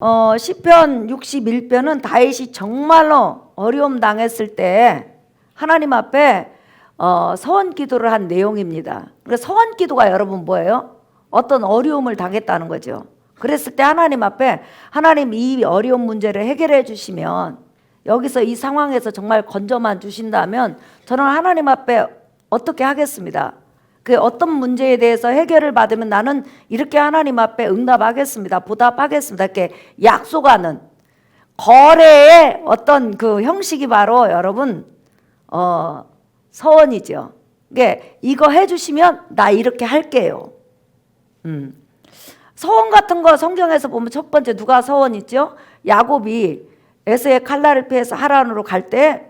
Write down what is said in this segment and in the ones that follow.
어, 시편 61편은 다윗이 정말로 어려움 당했을 때 하나님 앞에 어, 서원 기도를 한 내용입니다. 그러니까 서원 기도가 여러분 뭐예요? 어떤 어려움을 당했다는 거죠. 그랬을 때 하나님 앞에 하나님 이 어려운 문제를 해결해 주시면 여기서 이 상황에서 정말 건져만 주신다면 저는 하나님 앞에 어떻게 하겠습니다. 그 어떤 문제에 대해서 해결을 받으면 나는 이렇게 하나님 앞에 응답하겠습니다. 보답하겠습니다. 이렇게 약속하는 거래의 어떤 그 형식이 바로 여러분 어 서원이죠. 이게 이거 해주시면 나 이렇게 할게요. 음. 서원 같은 거 성경에서 보면 첫 번째 누가 서원 있죠? 야곱이 에서의 칼날을 피해서 하란으로 갈 때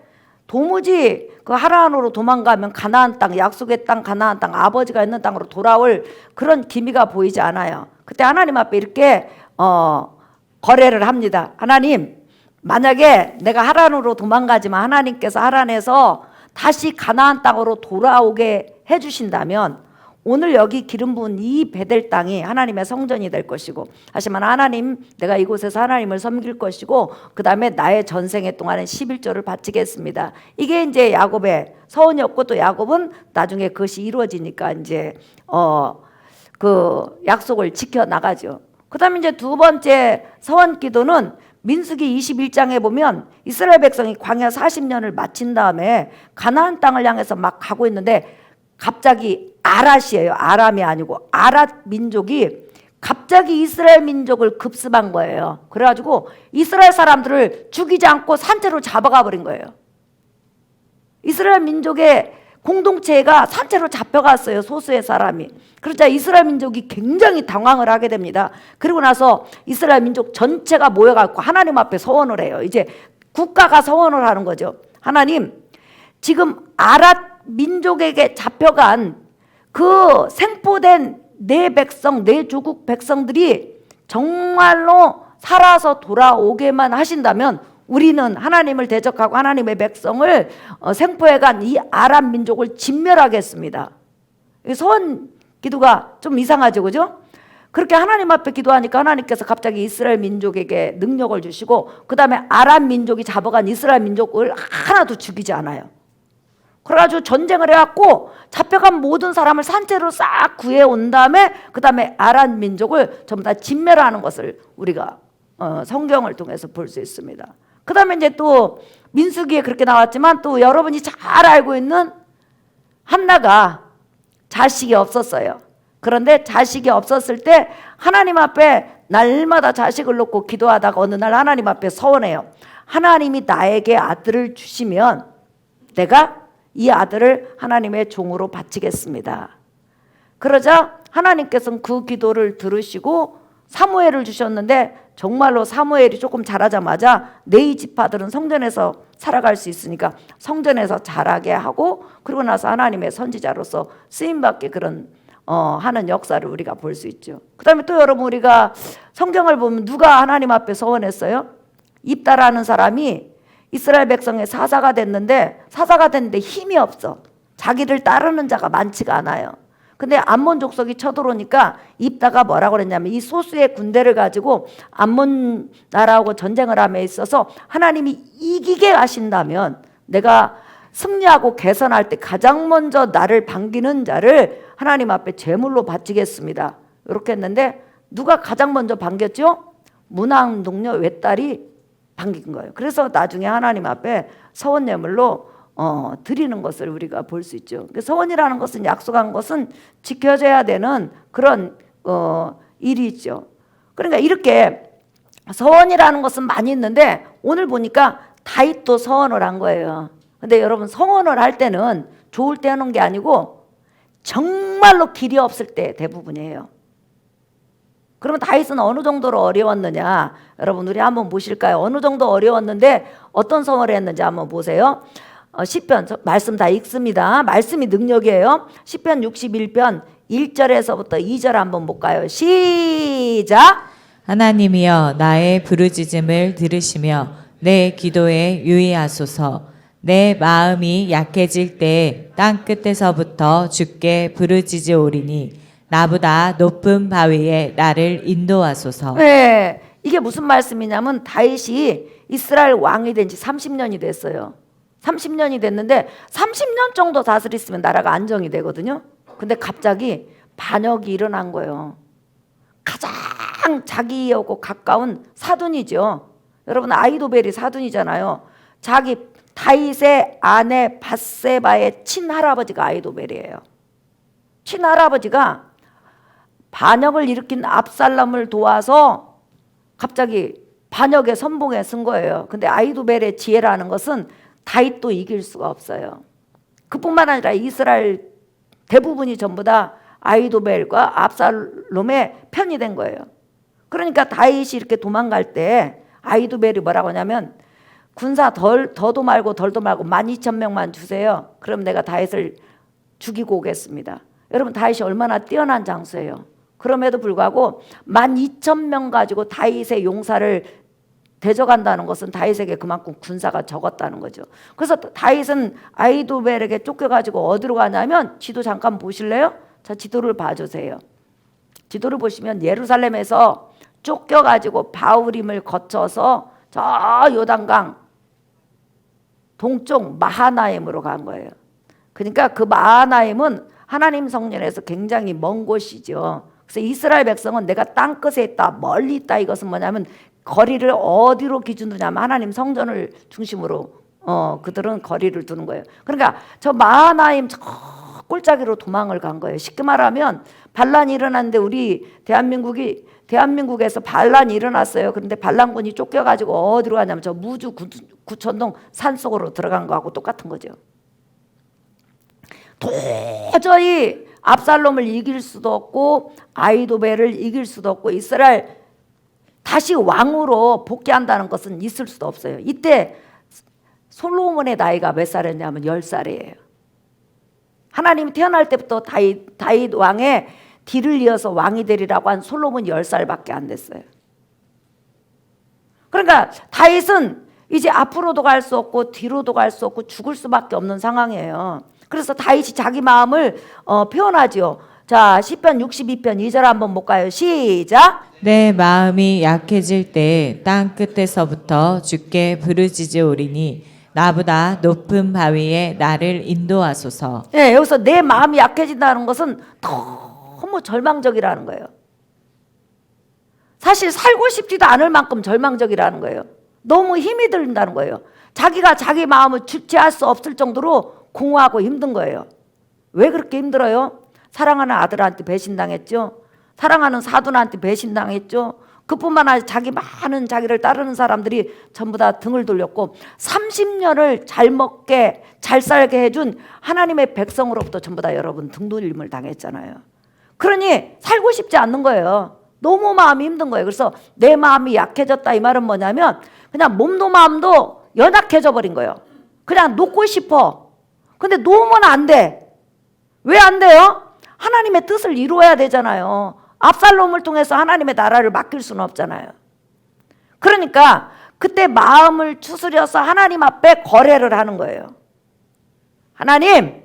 도무지 그 하란으로 도망가면 가나안 땅 약속의 땅 가나안 땅 아버지가 있는 땅으로 돌아올 그런 기미가 보이지 않아요. 그때 하나님 앞에 이렇게 어 거래를 합니다. 하나님 만약에 내가 하란으로 도망가지만 하나님께서 하란에서 다시 가나안 땅으로 돌아오게 해 주신다면 오늘 여기 기름 부은 이 베델 땅이 하나님의 성전이 될 것이고 하지만 하나님 내가 이곳에서 하나님을 섬길 것이고 그다음에 나의 전생애 동안에 11조를 바치겠습니다. 이게 이제 야곱의 서원이었고 또 야곱은 나중에 그것이 이루어지니까 이제 어 그 약속을 지켜 나가죠. 그다음에 이제 두 번째 서원 기도는 민수기 21장에 보면 이스라엘 백성이 광야 40년을 마친 다음에 가나안 땅을 향해서 막 가고 있는데 갑자기 아랏이에요. 아람이 아니고 아랏 민족이 갑자기 이스라엘 민족을 급습한 거예요. 그래가지고 이스라엘 사람들을 죽이지 않고 산채로 잡아가 버린 거예요. 이스라엘 민족의 공동체가 산채로 잡혀갔어요. 소수의 사람이. 그러자 이스라엘 민족이 굉장히 당황을 하게 됩니다. 그리고 나서 이스라엘 민족 전체가 모여갖고 하나님 앞에 서원을 해요. 이제 국가가 서원을 하는 거죠. 하나님, 지금 아랏 민족에게 잡혀간 그 생포된 내 백성, 내 조국 백성들이 정말로 살아서 돌아오게만 하신다면 우리는 하나님을 대적하고 하나님의 백성을 어, 생포해간 이 아람 민족을 진멸하겠습니다. 이 소원 기도가 좀 이상하죠, 그죠? 그렇게 하나님 앞에 기도하니까 하나님께서 갑자기 이스라엘 민족에게 능력을 주시고 그 다음에 아람 민족이 잡아간 이스라엘 민족을 하나도 죽이지 않아요. 그래가지고 전쟁을 해갖고 잡혀간 모든 사람을 산채로 싹 구해온 다음에 그 다음에 아란 민족을 전부 다 진멸하는 것을 우리가 어, 성경을 통해서 볼 수 있습니다. 그 다음에 이제 또 민수기에 그렇게 나왔지만 또 여러분이 잘 알고 있는 한나가 자식이 없었어요. 그런데 자식이 없었을 때 하나님 앞에 날마다 자식을 놓고 기도하다가 어느 날 하나님 앞에 서원해요. 하나님이 나에게 아들을 주시면 내가 이 아들을 하나님의 종으로 바치겠습니다. 그러자 하나님께서는 그 기도를 들으시고 사무엘을 주셨는데 정말로 사무엘이 조금 자라자마자 네이 지파들은 성전에서 살아갈 수 있으니까 성전에서 자라게 하고 그러고 나서 하나님의 선지자로서 쓰임 받게 그런 어, 하는 역사를 우리가 볼 수 있죠. 그 다음에 또 여러분 우리가 성경을 보면 누가 하나님 앞에 서원했어요? 입다라는 사람이 이스라엘 백성의 사사가 됐는데 사사가 됐는데 힘이 없어. 자기를 따르는 자가 많지가 않아요. 근데 암몬 족속이 쳐들어오니까 입다가 뭐라고 그랬냐면 이 소수의 군대를 가지고 암몬 나라하고 전쟁을 함에 있어서 하나님이 이기게 하신다면 내가 승리하고 개선할 때 가장 먼저 나를 반기는 자를 하나님 앞에 제물로 바치겠습니다. 이렇게 했는데 누가 가장 먼저 반겼죠? 문왕 동료 외딸이 반긴 거예요. 그래서 나중에 하나님 앞에 서원 예물로 어, 드리는 것을 우리가 볼 수 있죠. 그 서원이라는 것은 약속한 것은 지켜져야 되는 그런 어, 일이 있죠. 그러니까 이렇게 서원이라는 것은 많이 있는데 오늘 보니까 다윗도 서원을 한 거예요. 근데 여러분 서원을 할 때는 좋을 때 하는 게 아니고 정말로 길이 없을 때 대부분이에요. 그러면 다윗은 어느 정도로 어려웠느냐? 여러분 우리 한번 보실까요? 어느 정도 어려웠는데 어떤 서원을 했는지 한번 보세요. 어, 10편 말씀 다 읽습니다. 말씀이 능력이에요. 10편 61편 1절에서부터 2절 한번 볼까요? 시작. 하나님이여 나의 부르짖음을 들으시며 내 기도에 유의하소서 내 마음이 약해질 때땅 끝에서부터 주께 부르짖으오리니 나보다 높은 바위에 나를 인도하소서 네. 이게 무슨 말씀이냐면 다윗이 이스라엘 왕이 된 지 30년이 됐어요. 30년이 됐는데 30년 정도 다스렸으면 나라가 안정이 되거든요. 근데 갑자기 반역이 일어난 거예요. 가장 자기하고 가까운 사돈이죠. 여러분 아이도벨이 사돈이잖아요. 자기 다윗의 아내 바세바의 친할아버지가 아이도벨이에요. 친할아버지가 반역을 일으킨 압살롬을 도와서 갑자기 반역의 선봉에 쓴 거예요. 근데 아이도벨의 지혜라는 것은 다윗도 이길 수가 없어요. 그뿐만 아니라 이스라엘 대부분이 전부 다 아이도벨과 압살롬의 편이 된 거예요. 그러니까 다윗이 이렇게 도망갈 때 아이도벨이 뭐라고 하냐면 군사 덜 더도 말고 덜도 말고 만 이천 명만 주세요. 그럼 내가 다윗을 죽이고 오겠습니다. 여러분 다윗이 얼마나 뛰어난 장수예요. 그럼에도 불구하고 만 이천 명 가지고 다윗의 용사를 대적한다는 것은 다윗에게 그만큼 군사가 적었다는 거죠. 그래서 다윗은 아이도벨에게 쫓겨가지고 어디로 가냐면 지도 잠깐 보실래요? 자 지도를 봐주세요. 지도를 보시면 예루살렘에서 쫓겨가지고 바울임을 거쳐서 저 요단강 동쪽 마하나임으로 간 거예요. 그러니까 그 마하나임은 하나님 성전에서 굉장히 먼 곳이죠. 그래서 이스라엘 백성은 내가 땅 끝에 있다, 멀리 있다 이것은 뭐냐면 거리를 어디로 기준 두냐면 하나님 성전을 중심으로 어 그들은 거리를 두는 거예요. 그러니까 저 마하나임 저 꼴짜기로 도망을 간 거예요. 쉽게 말하면 반란이 일어났는데 우리 대한민국이 대한민국에서 반란이 일어났어요. 그런데 반란군이 쫓겨가지고 어디로 가냐면 저 무주 구, 구천동 산 속으로 들어간 거하고 똑같은 거죠. 도저히 압살롬을 이길 수도 없고 아이도벨을 이길 수도 없고 이스라엘 다시 왕으로 복귀한다는 것은 있을 수도 없어요. 이때 솔로몬의 나이가 몇 살이었냐면 열 살이에요. 하나님이 태어날 때부터 다윗, 다윗 왕의 뒤를 이어서 왕이 되리라고 한 솔로몬이 열 살밖에 안 됐어요. 그러니까 다윗은 이제 앞으로도 갈 수 없고 뒤로도 갈 수 없고 죽을 수밖에 없는 상황이에요. 그래서 다윗이 자기 마음을 어, 표현하지요. 자, 시편 62편 2절 한번 볼까요? 시작. 내 마음이 약해질 때 땅 끝에서부터 주께 부르짖으오리니 나보다 높은 바위에 나를 인도하소서. 예, 여기서 내 마음이 약해진다는 것은 너무 절망적이라는 거예요. 사실 살고 싶지도 않을 만큼 절망적이라는 거예요. 너무 힘이 든다는 거예요. 자기가 자기 마음을 주체할 수 없을 정도로 공허하고 힘든 거예요. 왜 그렇게 힘들어요? 사랑하는 아들한테 배신당했죠. 사랑하는 사돈한테 배신당했죠. 그뿐만 아니라 자기 많은 자기를 따르는 사람들이 전부 다 등을 돌렸고 30년을 잘 먹게 잘 살게 해준 하나님의 백성으로부터 전부 다 여러분 등 돌림을 당했잖아요. 그러니 살고 싶지 않는 거예요. 너무 마음이 힘든 거예요. 그래서 내 마음이 약해졌다 이 말은 뭐냐면 그냥 몸도 마음도 연약해져 버린 거예요. 그냥 놓고 싶어. 근데 놓으면 안 돼. 왜 안 돼요? 하나님의 뜻을 이루어야 되잖아요. 압살롬을 통해서 하나님의 나라를 맡길 수는 없잖아요. 그러니까 그때 마음을 추스려서 하나님 앞에 거래를 하는 거예요. 하나님,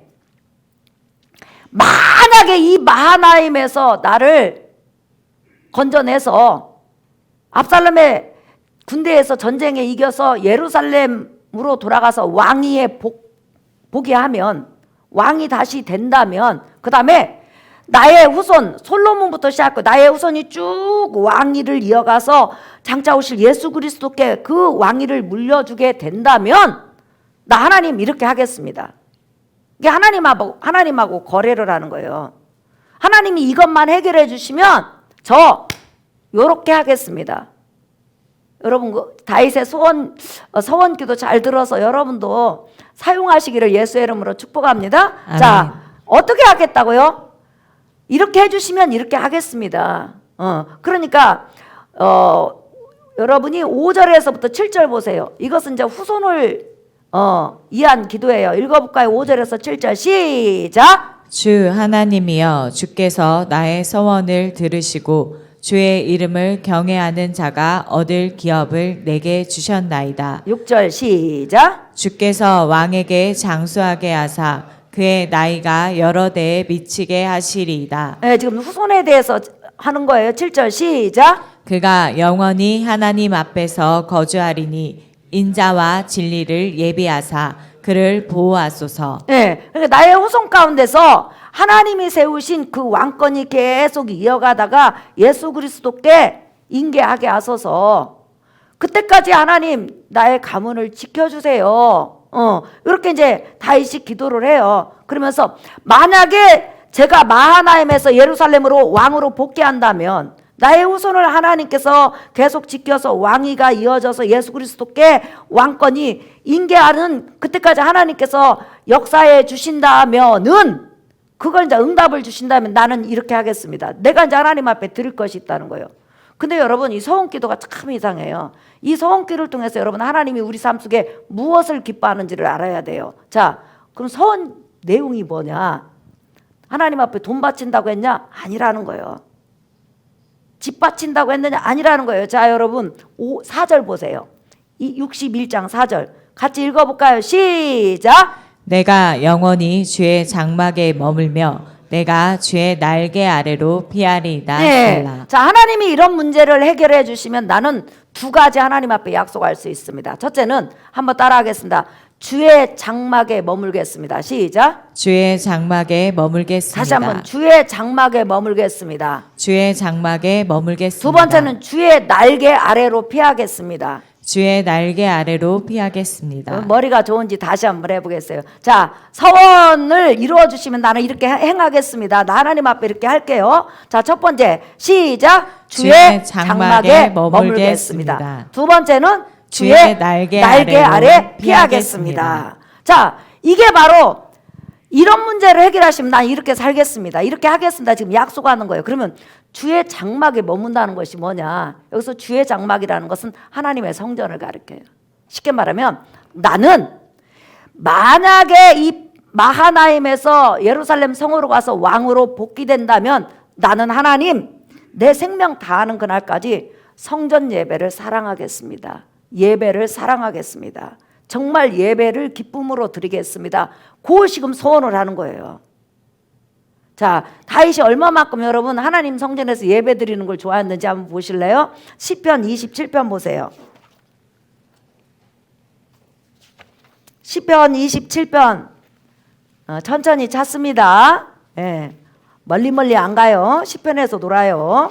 만약에 이 마하나임에서 나를 건져내서 압살롬의 군대에서 전쟁에 이겨서 예루살렘으로 돌아가서 왕위에 복, 보게 하면 왕이 다시 된다면 그 다음에 나의 후손 솔로몬부터 시작하고 나의 후손이 쭉 왕위를 이어가서 장차 오실 예수 그리스도께 그 왕위를 물려주게 된다면 나 하나님 이렇게 하겠습니다. 이게 하나님하고 하나님하고 거래를 하는 거예요. 하나님이 이것만 해결해 주시면 저 요렇게 하겠습니다. 여러분 그 다윗의 소원 어, 서원 기도 잘 들어서 여러분도 사용하시기를 예수의 이름으로 축복합니다. 아멘. 자 어떻게 하겠다고요? 이렇게 해 주시면 이렇게 하겠습니다. 어 그러니까 어 여러분이 5절에서부터 7절 보세요. 이것은 이제 후손을 어 이한 기도예요. 읽어볼까요? 5절에서 7절 시작. 주 하나님이여 주께서 나의 서원을 들으시고 주의 이름을 경외하는 자가 얻을 기업을 내게 주셨나이다. 6절 시작. 주께서 왕에게 장수하게 하사 그의 나이가 여러 대에 미치게 하시리이다. 네, 지금 후손에 대해서 하는 거예요. 7절 시작. 그가 영원히 하나님 앞에서 거주하리니 인자와 진리를 예비하사 그를 보호하소서. 예. 그러니까 나의 후손 가운데서 하나님이 세우신 그 왕권이 계속 이어가다가 예수 그리스도께 인계하게 하소서. 그때까지 하나님 나의 가문을 지켜주세요. 어, 이렇게 이제 다윗이 기도를 해요. 그러면서 만약에 제가 마하나임에서 예루살렘으로 왕으로 복귀한다면 나의 후손을 하나님께서 계속 지켜서 왕위가 이어져서 예수 그리스도께 왕권이 인계하는 그때까지 하나님께서 역사해 주신다면은 그걸 이제 응답을 주신다면 나는 이렇게 하겠습니다. 내가 이제 하나님 앞에 드릴 것이 있다는 거예요. 근데 여러분 이 소원 기도가 참 이상해요. 이 소원 기도를 통해서 여러분 하나님이 우리 삶 속에 무엇을 기뻐하는지를 알아야 돼요. 자, 그럼 소원 내용이 뭐냐? 하나님 앞에 돈 바친다고 했냐? 아니라는 거예요. 집 바친다고 했느냐? 아니라는 거예요. 자, 여러분 5, 4절 보세요. 이 61장 4절 같이 읽어 볼까요? 시작. 내가 영원히 주의 장막에 머물며 내가 주의 날개 아래로 피하리이다. 네. 자, 하나님이 이런 문제를 해결해 주시면 나는 두 가지 하나님 앞에 약속할 수 있습니다. 첫째는 한번 따라하겠습니다. 주의 장막에 머물겠습니다. 시작. 주의 장막에 머물겠습니다. 다시 한번 주의 장막에 머물겠습니다. 주의 장막에 머물겠습니다. 두 번째는 주의 날개 아래로 피하겠습니다. 주의 날개 아래로 피하겠습니다. 어, 머리가 좋은지 다시 한번 해보겠어요. 자, 서원을 이루어 주시면 나는 이렇게 해- 행하겠습니다. 나 하나님 앞에 이렇게 할게요. 자, 첫 번째 시작. 주의 주의 장막에 장막에 머물겠습니다. 머물겠습니다. 두 번째는 주의 주의 날개 날개 아래 피하겠습니다. 피하겠습니다. 자, 이게 바로 이런 문제를 해결하시면 난 이렇게 살겠습니다. 이렇게 하겠습니다. 지금 약속하는 거예요. 그러면 주의 장막에 머문다는 것이 뭐냐? 여기서 주의 장막이라는 것은 하나님의 성전을 가리켜요. 쉽게 말하면 나는 만약에 이 마하나임에서 예루살렘 성으로 가서 왕으로 복귀된다면 나는 하나님 내 생명 다하는 그날까지 성전 예배를 사랑하겠습니다. 예배를 사랑하겠습니다. 정말 예배를 기쁨으로 드리겠습니다. 그 지금 소원을 하는 거예요. 자, 다윗이 얼마만큼 여러분 하나님 성전에서 예배 드리는 걸 좋아했는지 한번 보실래요? 시편 27편 보세요. 시편 27편 어, 천천히 찾습니다. 예. 멀리 멀리 안 가요. 시편에서 놀아요.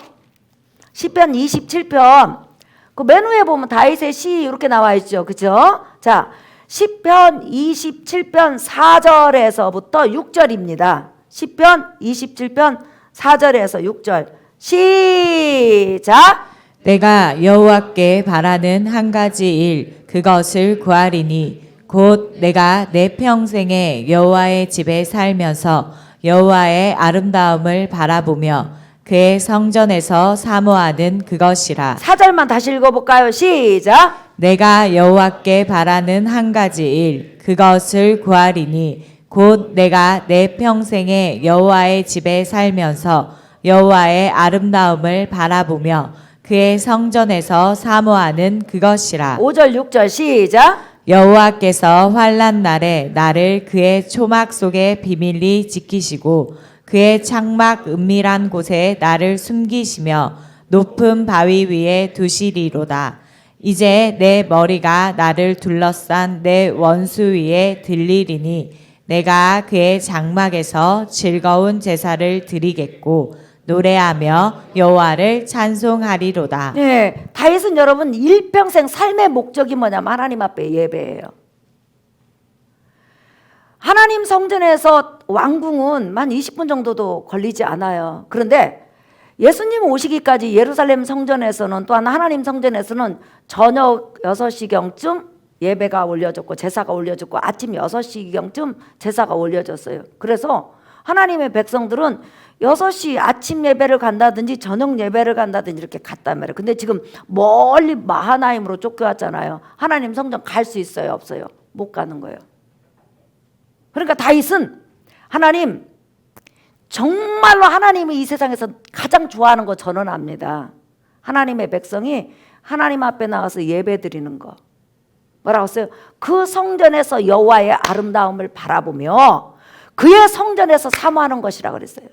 시편 27편 그맨 위에 보면 다윗의 시 이렇게 나와 있죠. 그죠? 자, 시편 27편 4절에서부터 6절입니다. 시편 27편 4절에서 6절. 시작. 내가 여호와께 바라는 한 가지 일 그것을 구하리니 곧 내가 내 평생에 여호와의 집에 살면서 여호와의 아름다움을 바라보며 그의 성전에서 사모하는 그것이라 4절만 다시 읽어 볼까요? 시작. 내가 여호와께 바라는 한 가지 일 그것을 구하리니 곧 내가 내 평생에 여호와의 집에 살면서 여호와의 아름다움을 바라보며 그의 성전에서 사모하는 그것이라 5절 6절 시작. 여호와께서 환란 날에 나를 그의 초막 속에 비밀리 지키시고 그의 창막 은밀한 곳에 나를 숨기시며 높은 바위 위에 두시리로다. 이제 내 머리가 나를 둘러싼 내 원수 위에 들리리니 내가 그의 장막에서 즐거운 제사를 드리겠고 노래하며 여호와를 찬송하리로다. 네, 다윗은 여러분 일평생 삶의 목적이 뭐냐면 하나님 앞에 예배예요. 하나님 성전에서 왕궁은 만 20분 정도도 걸리지 않아요. 그런데 예수님 오시기까지 예루살렘 성전에서는 또한 하나님 성전에서는 저녁 6시경쯤 예배가 올려졌고 제사가 올려졌고 아침 6시경쯤 제사가 올려졌어요. 그래서 하나님의 백성들은 6시 아침 예배를 간다든지 저녁 예배를 간다든지 이렇게 갔단 말이에요. 근데 지금 멀리 마하나임으로 쫓겨왔잖아요. 하나님 성전 갈 수 있어요? 없어요? 못 가는 거예요. 그러니까 다윗은 하나님 정말로 하나님이 이 세상에서 가장 좋아하는 거 저는 압니다. 하나님의 백성이 하나님 앞에 나가서 예배 드리는 거. 뭐라고 했어요? 그 성전에서 여호와의 아름다움을 바라보며 그의 성전에서 사모하는 것이라 그랬어요.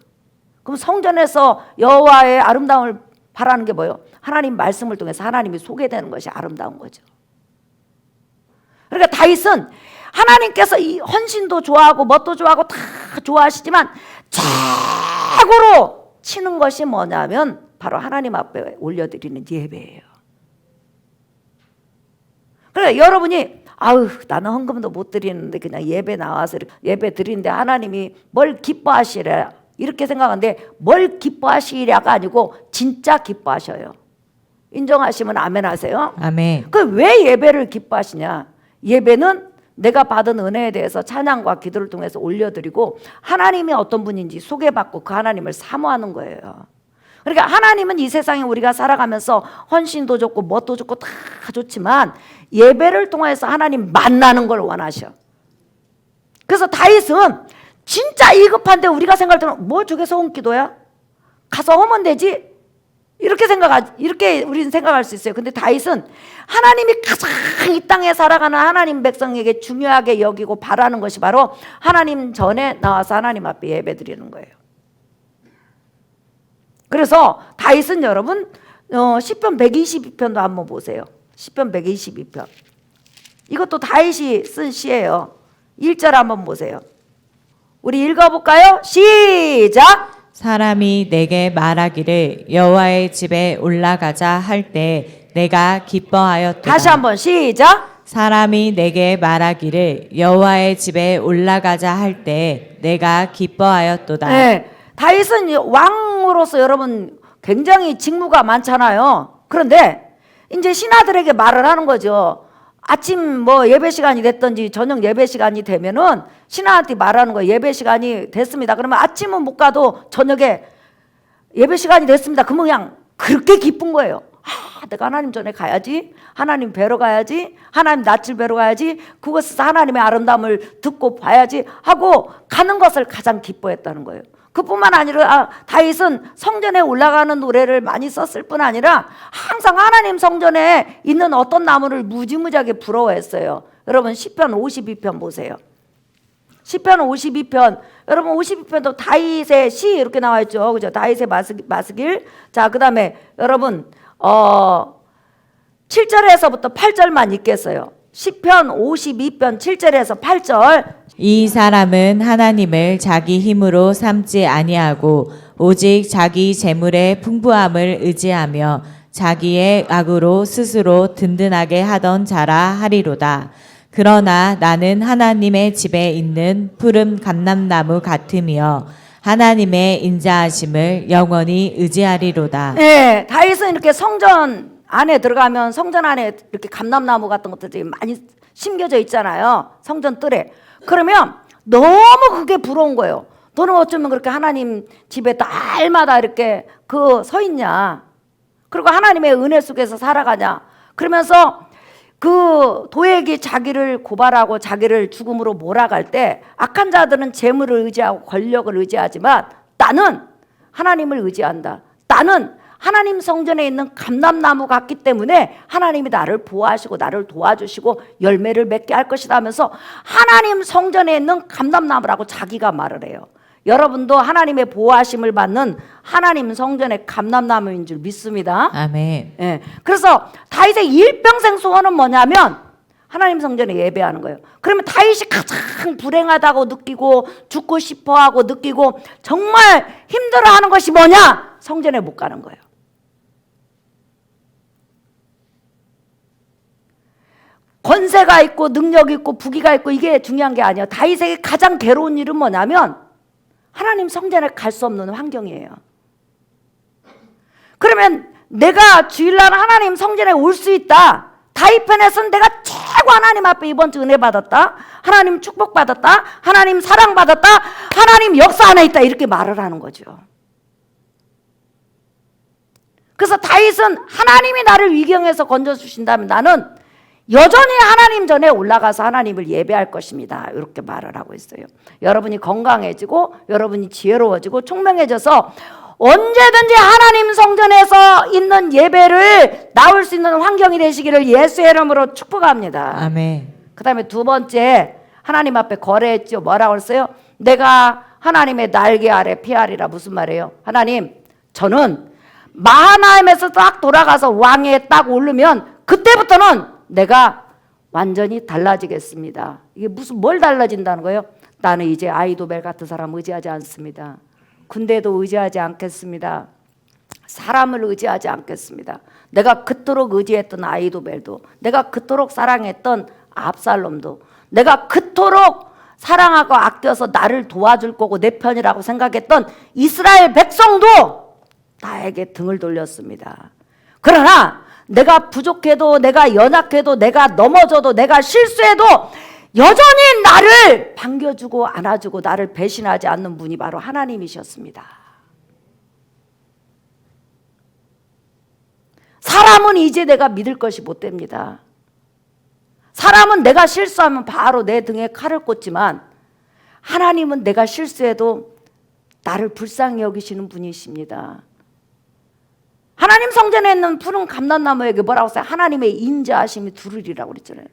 그럼 성전에서 여호와의 아름다움을 바라는 게 뭐예요? 하나님 말씀을 통해서 하나님이 소개되는 것이 아름다운 거죠. 그러니까 다윗은 하나님께서 이 헌신도 좋아하고 뭣도 좋아하고 다 좋아하시지만 최고로 치는 것이 뭐냐면 바로 하나님 앞에 올려드리는 예배예요. 그래 여러분이 아우 나는 헌금도 못 드리는데 그냥 예배 나와서 예배 드리는데 하나님이 뭘 기뻐하시랴 이렇게 생각하는데 뭘 기뻐하시랴가 아니고 진짜 기뻐하셔요. 인정하시면 아멘 하세요. 아멘. 그 왜 예배를 기뻐하시냐? 예배는 내가 받은 은혜에 대해서 찬양과 기도를 통해서 올려드리고 하나님이 어떤 분인지 소개받고 그 하나님을 사모하는 거예요. 그러니까 하나님은 이 세상에 우리가 살아가면서 헌신도 좋고 뭣도 좋고 다 좋지만 예배를 통해서 하나님 만나는 걸 원하셔. 그래서 다윗은 진짜 이급한데 우리가 생각할 때는 뭐 저게 소원 기도야? 가서 하면 되지. 이렇게 생각 이렇게 우리는 생각할 수 있어요. 근데 다윗은 하나님이 가장 이 땅에 살아가는 하나님 백성에게 중요하게 여기고 바라는 것이 바로 하나님 전에 나와서 하나님 앞에 예배드리는 거예요. 그래서 다윗은 여러분 어, 시편 122편도 한번 보세요. 시편 122편. 이것도 다윗이 쓴 시예요. 1절 한번 보세요. 우리 읽어볼까요? 시작. 사람이 내게 말하기를 여호와의 집에 올라가자 할 때 내가 기뻐하였도다. 다시 한번 시작. 사람이 내게 말하기를 여호와의 집에 올라가자 할 때 내가 기뻐하였도다. 네, 다윗은 이 왕으로서 여러분 굉장히 직무가 많잖아요. 그런데 이제 신하들에게 말을 하는 거죠. 아침 뭐 예배 시간이 됐든지 저녁 예배 시간이 되면은 신하한테 말하는 거예요. 예배 시간이 됐습니다. 그러면 아침은 못 가도 저녁에 예배 시간이 됐습니다. 그러면 그냥 그렇게 기쁜 거예요. 아, 내가 하나님 전에 가야지. 하나님 뵈러 가야지. 하나님 낯을 뵈러 가야지. 그것에서 하나님의 아름다움을 듣고 봐야지 하고 가는 것을 가장 기뻐했다는 거예요. 그뿐만 아니라 아, 다윗은 성전에 올라가는 노래를 많이 썼을 뿐 아니라 항상 하나님 성전에 있는 어떤 나무를 무지무지하게 부러워했어요. 여러분 시편 52편 보세요. 시편 52편 여러분 52편도 다윗의 시 이렇게 나와 있죠. 그죠? 다윗의 마스- 마스길. 자, 그다음에 여러분 어 7절에서부터 8절만 읽겠어요. 시편 52편 7절에서 8절. 이 사람은 하나님을 자기 힘으로 삼지 아니하고 오직 자기 재물의 풍부함을 의지하며 자기의 악으로 스스로 든든하게 하던 자라 하리로다. 그러나 나는 하나님의 집에 있는 푸른 감람나무 같으며 하나님의 인자하심을 영원히 의지하리로다. 네, 다윗은 이렇게 성전 안에 들어가면 성전 안에 이렇게 감람나무 같은 것들이 많이 심겨져 있잖아요. 성전 뜰에. 그러면 너무 그게 부러운 거예요. 너는 어쩌면 그렇게 하나님 집에 날마다 이렇게 그 서 있냐. 그리고 하나님의 은혜 속에서 살아가냐. 그러면서 그 도액이 자기를 고발하고 자기를 죽음으로 몰아갈 때 악한 자들은 재물을 의지하고 권력을 의지하지만 나는 하나님을 의지한다. 나는 하나님 성전에 있는 감람나무 같기 때문에 하나님이 나를 보호하시고 나를 도와주시고 열매를 맺게 할 것이다 하면서 하나님 성전에 있는 감람나무라고 자기가 말을 해요. 여러분도 하나님의 보호하심을 받는 하나님 성전의 감람나무인 줄 믿습니다. 아멘. 예. 그래서 다윗의 일평생 소원은 뭐냐면 하나님 성전에 예배하는 거예요. 그러면 다윗이 가장 불행하다고 느끼고 죽고 싶어하고 느끼고 정말 힘들어하는 것이 뭐냐? 성전에 못 가는 거예요. 권세가 있고 능력이 있고 부귀가 있고 이게 중요한 게 아니에요. 다윗에게 가장 괴로운 일은 뭐냐면 하나님 성전에 갈 수 없는 환경이에요. 그러면 내가 주일날 하나님 성전에 올 수 있다. 다윗 편에서는 내가 최고 하나님 앞에 이번 주 은혜 받았다. 하나님 축복 받았다. 하나님 사랑 받았다. 하나님 역사 안에 있다. 이렇게 말을 하는 거죠. 그래서 다윗은 하나님이 나를 위경에서 건져 주신다면 나는 여전히 하나님 전에 올라가서 하나님을 예배할 것입니다. 이렇게 말을 하고 있어요. 여러분이 건강해지고 여러분이 지혜로워지고 총명해져서 언제든지 하나님 성전에서 있는 예배를 나올 수 있는 환경이 되시기를 예수의 이름으로 축복합니다. 아멘. 그 다음에 두 번째 하나님 앞에 거래했죠. 뭐라고 했어요? 내가 하나님의 날개 아래 피하리라 무슨 말이에요? 하나님 저는 마하나임에서 딱 돌아가서 왕에 딱 오르면 그때부터는 내가 완전히 달라지겠습니다. 이게 무슨 뭘 달라진다는 거예요? 나는 이제 아이도벨 같은 사람 의지하지 않습니다. 군대도 의지하지 않겠습니다. 사람을 의지하지 않겠습니다. 내가 그토록 의지했던 아이도벨도, 내가 그토록 사랑했던 압살롬도, 내가 그토록 사랑하고 아껴서 나를 도와줄 거고 내 편이라고 생각했던 이스라엘 백성도 나에게 등을 돌렸습니다. 그러나 내가 부족해도 내가 연약해도 내가 넘어져도 내가 실수해도 여전히 나를 반겨주고 안아주고 나를 배신하지 않는 분이 바로 하나님이셨습니다. 사람은 이제 내가 믿을 것이 못 됩니다. 사람은 내가 실수하면 바로 내 등에 칼을 꽂지만 하나님은 내가 실수해도 나를 불쌍히 여기시는 분이십니다. 하나님 성전에 있는 푸른 감람나무에게 뭐라고 써요? 하나님의 인자하심이 두르리라고 그랬잖아요.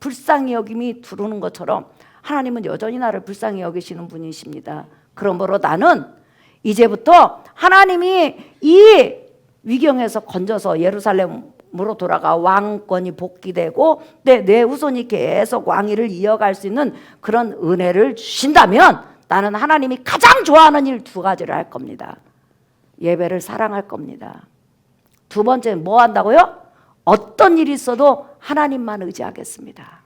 불쌍히 여김이 두르는 것처럼 하나님은 여전히 나를 불쌍히 여기시는 분이십니다. 그러므로 나는 이제부터 하나님이 이 위경에서 건져서 예루살렘으로 돌아가 왕권이 복귀되고 내, 내 후손이 계속 왕위를 이어갈 수 있는 그런 은혜를 주신다면 나는 하나님이 가장 좋아하는 일 두 가지를 할 겁니다. 예배를 사랑할 겁니다. 두 번째 뭐 한다고요? 어떤 일이 있어도 하나님만 의지하겠습니다.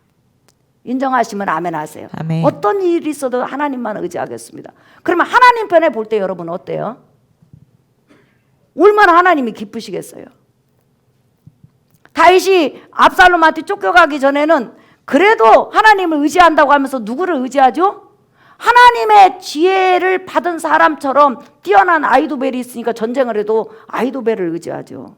인정하시면 아멘 하세요. 아멘. 어떤 일이 있어도 하나님만 의지하겠습니다. 그러면 하나님 편에 볼 때 여러분 어때요? 얼마나 하나님이 기쁘시겠어요? 다윗이 압살롬한테 쫓겨가기 전에는 그래도 하나님을 의지한다고 하면서 누구를 의지하죠? 하나님의 지혜를 받은 사람처럼 뛰어난 아이도벨이 있으니까 전쟁을 해도 아이도벨을 의지하죠.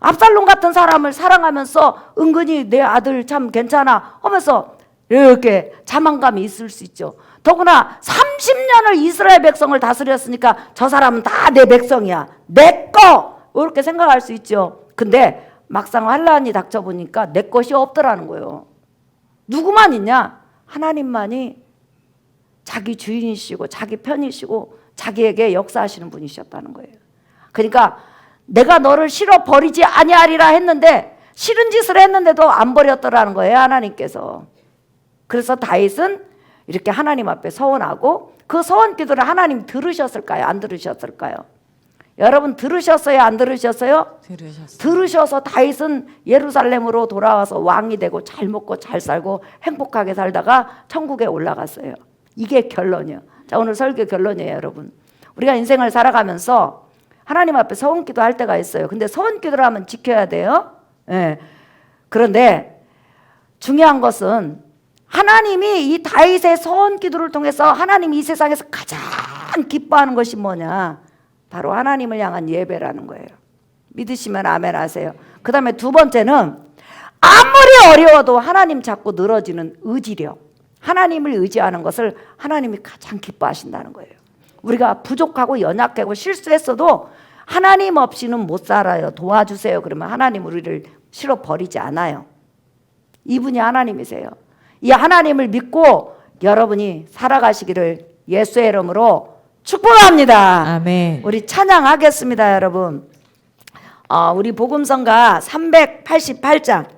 압살롬 같은 사람을 사랑하면서 은근히 내 아들 참 괜찮아 하면서 이렇게 자만감이 있을 수 있죠. 더구나 30년을 이스라엘 백성을 다스렸으니까 저 사람은 다 내 백성이야. 내 거! 이렇게 생각할 수 있죠. 근데 막상 환란이 닥쳐보니까 내 것이 없더라는 거예요. 누구만 있냐? 하나님만이 자기 주인이시고 자기 편이시고 자기에게 역사하시는 분이셨다는 거예요. 그러니까 내가 너를 싫어 버리지 아니하리라 했는데 싫은 짓을 했는데도 안 버렸더라는 거예요 하나님께서. 그래서 다윗은 이렇게 하나님 앞에 서원하고 그 서원 기도를 하나님 들으셨을까요? 안 들으셨을까요? 여러분 들으셨어요? 안 들으셨어요? 들으셨어요. 들으셔서 다윗은 예루살렘으로 돌아와서 왕이 되고 잘 먹고 잘 살고 행복하게 살다가 천국에 올라갔어요. 이게 결론이요. 자, 오늘 설교 결론이에요, 여러분. 우리가 인생을 살아가면서 하나님 앞에 서원 기도할 때가 있어요. 근데 서원 기도를 하면 지켜야 돼요. 예. 그런데 중요한 것은 하나님이 이 다윗의 서원 기도를 통해서 하나님이 이 세상에서 가장 기뻐하는 것이 뭐냐? 바로 하나님을 향한 예배라는 거예요. 믿으시면 아멘 하세요. 그 다음에 두 번째는 아무리 어려워도 하나님 잡고 늘어지는 의지력. 하나님을 의지하는 것을 하나님이 가장 기뻐하신다는 거예요. 우리가 부족하고 연약하고 실수했어도 하나님 없이는 못 살아요. 도와주세요. 그러면 하나님 우리를 실어 버리지 않아요. 이분이 하나님이세요. 이 하나님을 믿고 여러분이 살아가시기를 예수의 이름으로 축복합니다. 아멘. 우리 찬양하겠습니다, 여러분. 어, 우리 복음성가 388장.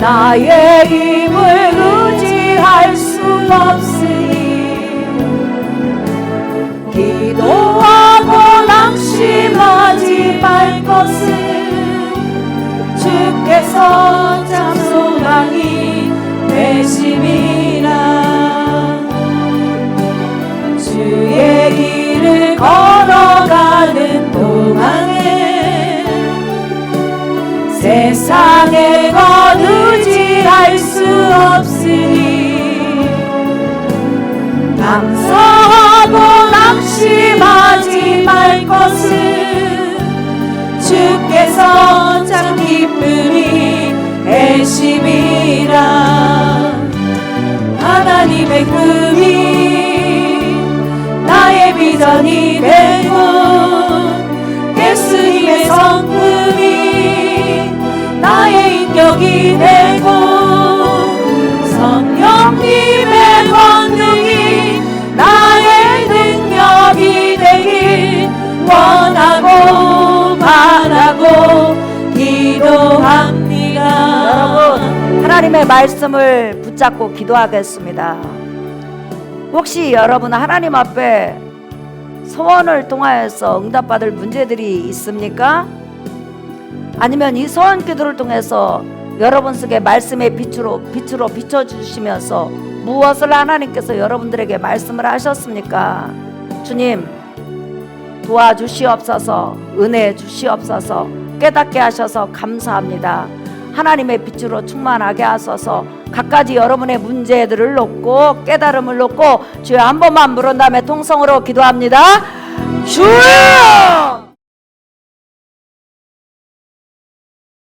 나의 힘을 의지할 수 없으니 기도하고 낙심하지 말 것은 주께서 참 소망이 되심이라 감사하고 낙심하지 말 것을 주께서 참 기쁨이 애심이라. 하나님의 꿈이 나의 비전이 되고 예수님의 성품이 나의 인격이 되고 성령님의 권능 하나님의 말씀을 붙잡고 기도하겠습니다. 혹시 여러분 하나님 앞에 소원을 통하여서 응답받을 문제들이 있습니까? 아니면 이 소원 기도를 통해서 여러분 속에 말씀의 빛으로 빛으로 비춰 주시면서 무엇을 하나님께서 여러분들에게 말씀을 하셨습니까? 주님 도와주시옵소서 은혜 주시옵소서 깨닫게 하셔서 감사합니다. 하나님의 빛으로 충만하게 하소서 갖가지 여러분의 문제들을 놓고 깨달음을 놓고 주여 한 번만 물은 다음에 통성으로 기도합니다. 주여